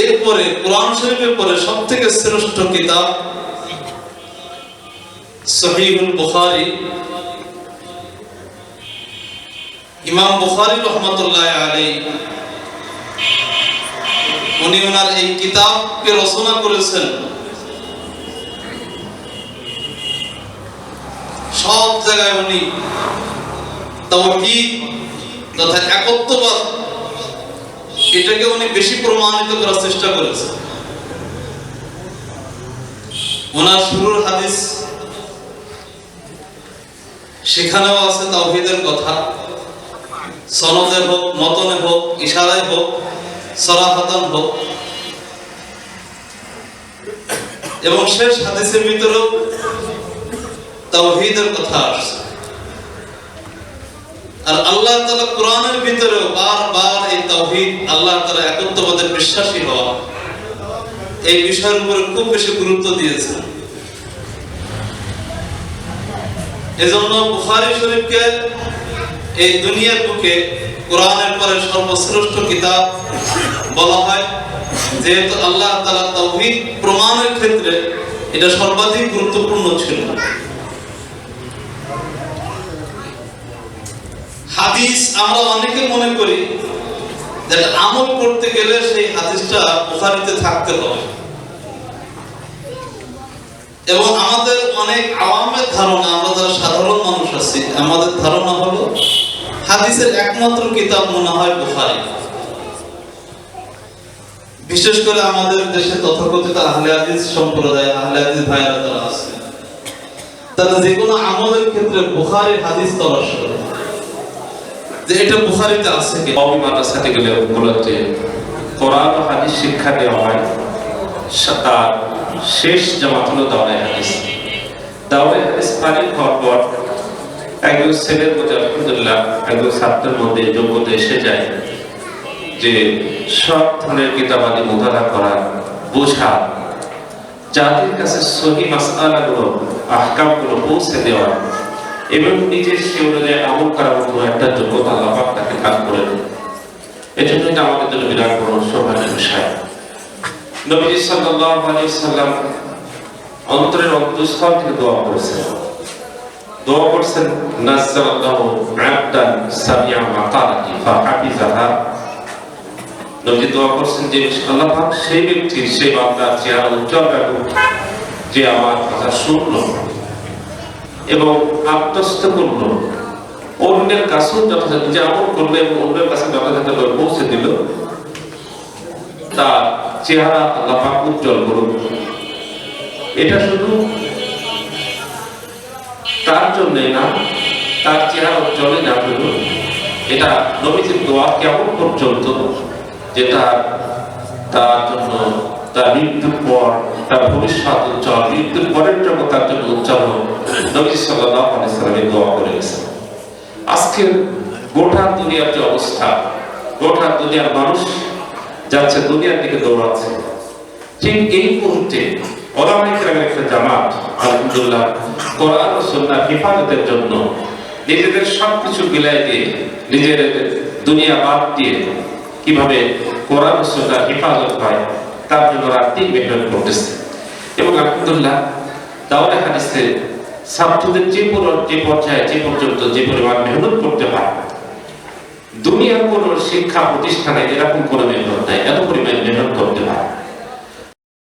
এরপরে কোরআন শরীফের পরে সব থেকে শ্রেষ্ঠ কিতাব সহিহুল বুখারী। ইমাম বুখারী রহমতুল্লাহ আলী উনি ওনার এই কিতাবকে রচনা করেছেন। সব জায়গায় উনি তাওহীদ তথা একত্ববাদ এটাকে উনি বেশি প্রমাণিত করার চেষ্টা করেছেন। ওনার শুরুর হাদিস সেখানেও আছে তাওহীদের কথা। সনদে হোক, মতনে হোক, ইশারায় হোক সরাহাতান হোক। এবং শেষ হাদিসের ভিতরেও তাওহীদের কথা আসছে। আর আল্লাহ তাআলা কোরআনের ভিতরেও বারবার এই তাওহীদ আল্লাহ তাআলা একত্ববাদের বিশ্বাসী হওয়া এই বিষয়ের উপরে খুব বেশি গুরুত্ব দিয়েছেন। এজন্য বুখারী শরীফকে এই দুনিয়ার বুকে কোরআনের পরে সর্বশ্রেষ্ঠ কিতাব বলা হয়, যেহেতু আল্লাহ তালা তাওহীদ প্রমাণের ক্ষেত্রে এটা সর্বাধিক গুরুত্বপূর্ণ ছিল। হাদিস আমরা অনেকে মনে করি আমল করতে গেলে সেই হাদিসটা বুখারীতে থাকতে হবে। এবং আমাদের অনেক আওয়ামের ধারণা, আমরা যারা সাধারণ মানুষ আছি, আমাদের ধারণা হলো হাদিসের একমাত্র কিতাব মনে হয় বুখারী। বিশেষ করে আমাদের দেশে তথাকথিত আহলে হাদিস সম্প্রদায়, আহলে হাদিস ভাইরা যারা আছে তারা যে কোনো আমলের ক্ষেত্রে বুখারীর হাদিস তলাশ করে। যে এটা বুখারীতে আছে কি কওমি মাদ্রাসাতে গেলে গুলোতে কোরআন হাদিস শিক্ষা দেওয়া হয়। তার শেষ জামাত হলো দাওরাই হাদিস। দাওরাই হাদিস পানি হওয়ার পর একজন ছেলের মধ্যে আলহামদুলিল্লাহ, একজন ছাত্রের মধ্যে যোগ্যতা এসে যায় যে সব ধরনের কিতাবাদি মোতালা করা, বোঝা, যাদের কাছে সহি মাসআলাগুলো, আহকামগুলো পৌঁছে দেওয়া এবং নিজের সে অনুযায়ী আমল করার মতো একটা যোগ্যতা আল্লাহ তাকে দান করেন এজন্য এটা আমাদের জন্য বিরাট বড় সৌভাগ্যের বিষয়। নবীজি সাল্লাল্লাহু আলাইহি সাল্লাম অন্তরের অন্তঃস্থল থেকে দোয়া করেছেন। দোয়া করছেন নাসাল্লাহু আবদান সামিয়া মাকালাতি ফাহাফিজাহা। নবী দোয়া করছেন যে আল্লাহ পাক সেই ব্যক্তির সেই বান্দার চেহারা উজ্জ্বল যে আমার কথা শুনলো এবং আত্মস্থ করল অন্যের কাছেও যথাযথ যে আমল করল এবং অন্যের কাছে যথাযথ পৌঁছে দিল। তার চেহারা আল্লাহ উজ্জ্বল করুন। এটা শুধু তার জন্য না, তার চেহারা উজ্জ্বলে না শুধু, এটা নবীজির দোয়া কেমন পর্যন্ত, যেটা তার জন্য তার মৃত্যুর পর, তার ভবিষ্যৎ উজ্জ্বল, মৃত্যুর পরের জন্য তার জন্য উজ্জ্বল নবী দোয়া করে গেছেন। গোটা দুনিয়ার যে অবস্থা, গোটা দুনিয়ার মানুষ যাচ্ছে, দুনিয়ার দিকে দৌড়াচ্ছে। ঠিক এই মুহূর্তে একটা জামাত, আলহামদুলিল্লাহ, কোরআন ও সুন্নাহ হেফাজতের জন্য নিজেদের সবকিছু বিলাই দিয়ে নিজের দুনিয়া বাদ দিয়ে কীভাবে কোরআন ও সুন্নাহ হেফাজত হয় তার জন্য রাত্রি মেহনত করতেছে। এবং আলহামদুলিল্লাহ দাওরা হাদিসে ছাত্রদের যে যে পর্যায়ে, যে পর্যন্ত যে পরিমাণ মেহনত করতে হয়, দুনিয়ার কোন শিক্ষা প্রতিষ্ঠানে এরকম কোনো মেহনত নাই, এত